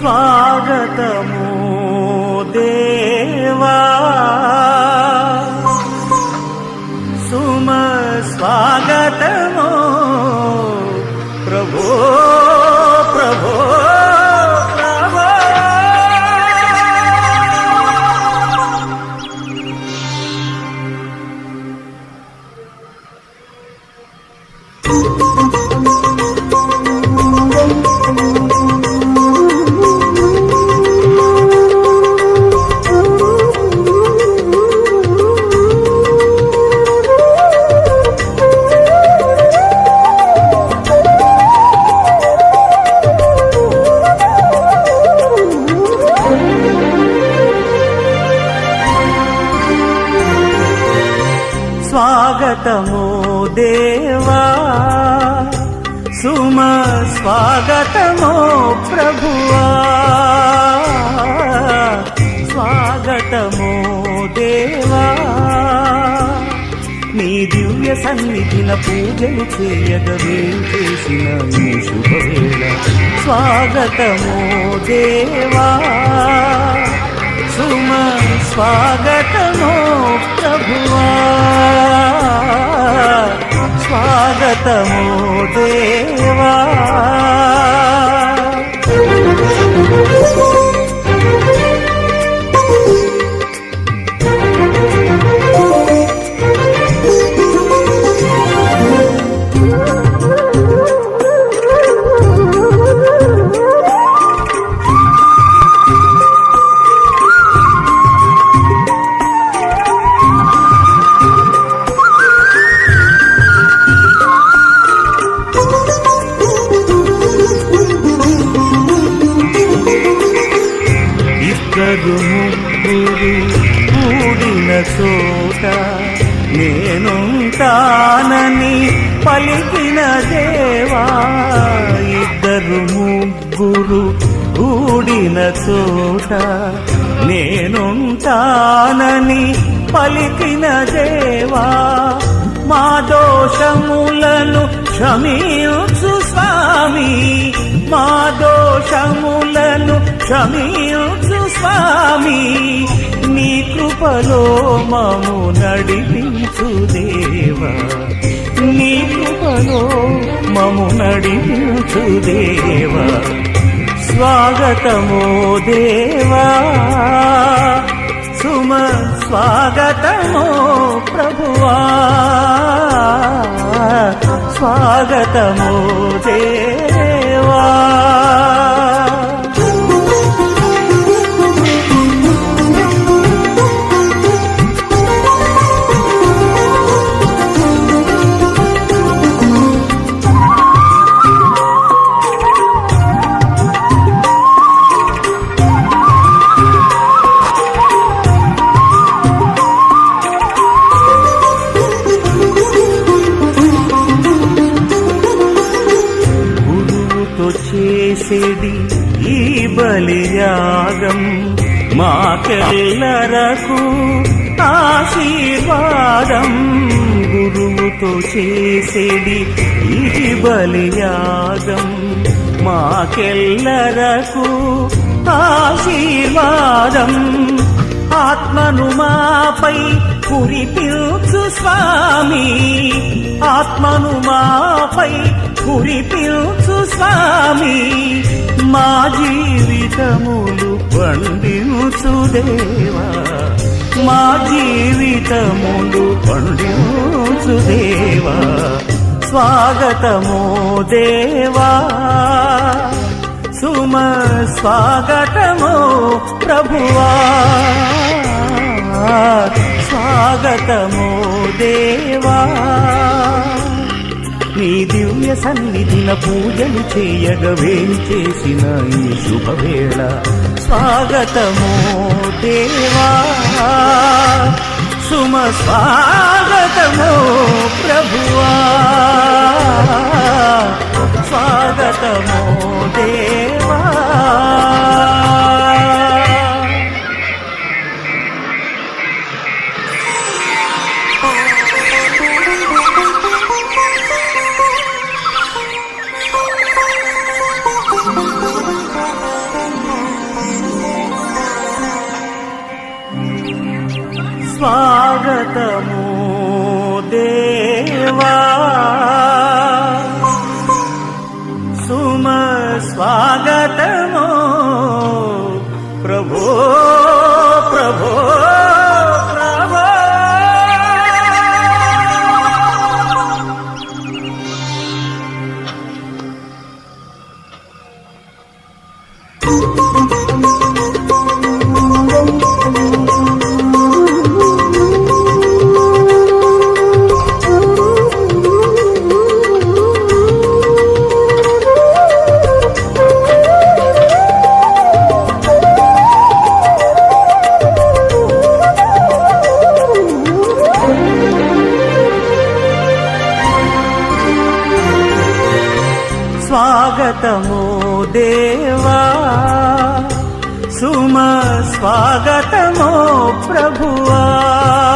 స్వాగతము దేవా. సుమ స్వాగతమో. స్వాగతము దేవా. సుమ స్వాగతము ప్రభువా. స్వాగతము దేవా. నీ దివ్య సన్నిధిన పూజలు చేయగవే చేసిన నీ శుభవేళ. స్వాగతము దేవా. సుమ స్వాగతము ప్రభువా. చోట నేనుంటానని పలికిన దేవా ఇద్దరు ముగ్గురు కూడిన చోట నేనుంటానని పలికిన దేవా మా దోషములను క్షమించు స్వామి మా దోషములను క్షమించు స్వామి నీ కృపలో మము నడిపించు దేవా. నీ కృపలో మము నడిపించు దేవా. స్వాగతమో దేవా. సుమ స్వాగతమో ప్రభువా. స్వాగతమో దేవా. చేసేది ఈ బలియాగం మాకెల్లరకు ఆశీర్వాదం గురువుతో చేసేది ఈ బలియాగం మాకెల్లరకు ఆశీర్వాదం. ఆత్మను మాపై కురిపించు స్వామి. ఆత్మను మాపై కురిపించు స్వామి మా జీవితములు పండించు దేవా. మా జీవితములు పండించు దేవా. స్వాగతము దేవా. సుమ స్వాగతము ప్రభువా. స్వాగతము దేవా. నీ దివ్య సన్నిధిన పూజలు చేయగవేం చేసిన ఈ శుభవేళ. స్వాగతము దేవా. సుమ స్వాగతము ప్రభువా. స్వాగతము స్వాగతము దేవా. సుమ స్వాగతము ప్రభో. స్వాగతము దేవా. సుమ స్వాగతము ప్రభువా.